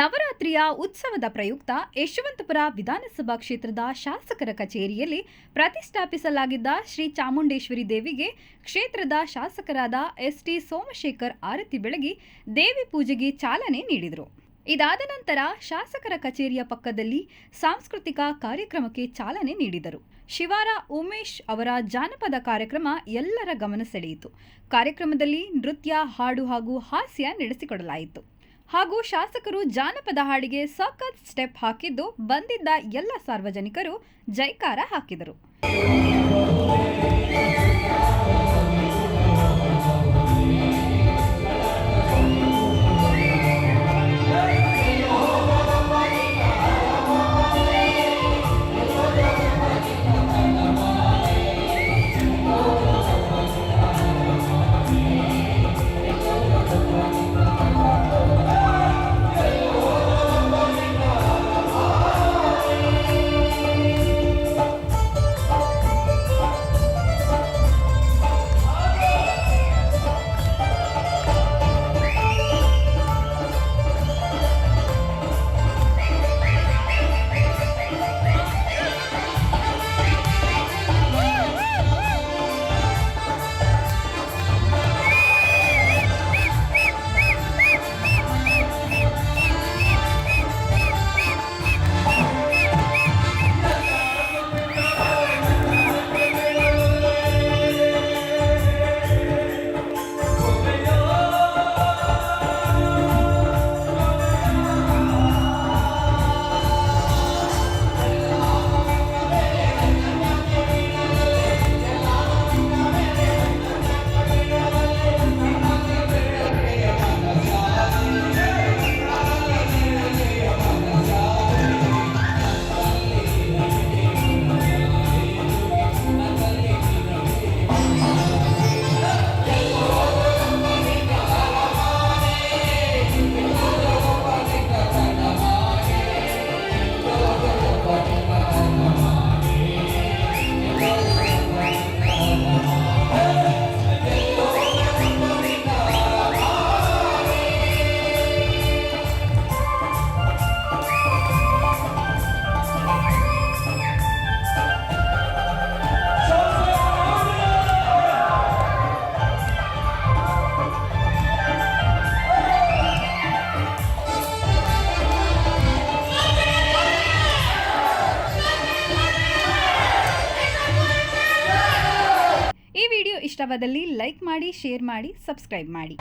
ನವರಾತ್ರಿಯ ಉತ್ಸವದ ಪ್ರಯುಕ್ತ ಯಶವಂತಪುರ ವಿಧಾನಸಭಾ ಕ್ಷೇತ್ರದ ಶಾಸಕರ ಕಚೇರಿಯಲ್ಲಿ ಪ್ರತಿಷ್ಠಾಪಿಸಲಾಗಿದ್ದ ಶ್ರೀ ಚಾಮುಂಡೇಶ್ವರಿ ದೇವಿಗೆ ಕ್ಷೇತ್ರದ ಶಾಸಕರಾದ ಎಸ್ ಟಿ ಸೋಮಶೇಖರ್ ಆರತಿ ಬೆಳಗಿ ದೇವಿ ಪೂಜೆಗೆ ಚಾಲನೆ ನೀಡಿದರು. ಇದಾದ ನಂತರ ಶಾಸಕರ ಕಚೇರಿಯ ಪಕ್ಕದಲ್ಲಿ ಸಾಂಸ್ಕೃತಿಕ ಕಾರ್ಯಕ್ರಮಕ್ಕೆ ಚಾಲನೆ ನೀಡಿದರು. ಶಿವಾರ ಉಮೇಶ್ ಅವರ ಜಾನಪದ ಕಾರ್ಯಕ್ರಮ ಎಲ್ಲರ ಗಮನ ಸೆಳೆಯಿತು. ಕಾರ್ಯಕ್ರಮದಲ್ಲಿ ನೃತ್ಯ, ಹಾಡು ಹಾಗೂ ಹಾಸ್ಯ ನಡೆಸಿಕೊಡಲಾಯಿತು. ಹಾಗೂ ಶಾಸಕರು ಜಾನಪದ ಹಾಡಿಗೆ ಸಖತ್ ಸ್ಟೆಪ್ ಹಾಕಿದ್ದು ಬಂದಿದ್ದ ಎಲ್ಲ ಸಾರ್ವಜನಿಕರು ಜೈಕಾರ ಹಾಕಿದರು. ಇಷ್ಟವಾದಲ್ಲಿ ಲೈಕ್ ಮಾಡಿ ಶೇರ್ ಮಾಡಿ ಸಬ್ಸ್ಕ್ರೈಬ್ ಮಾಡಿ.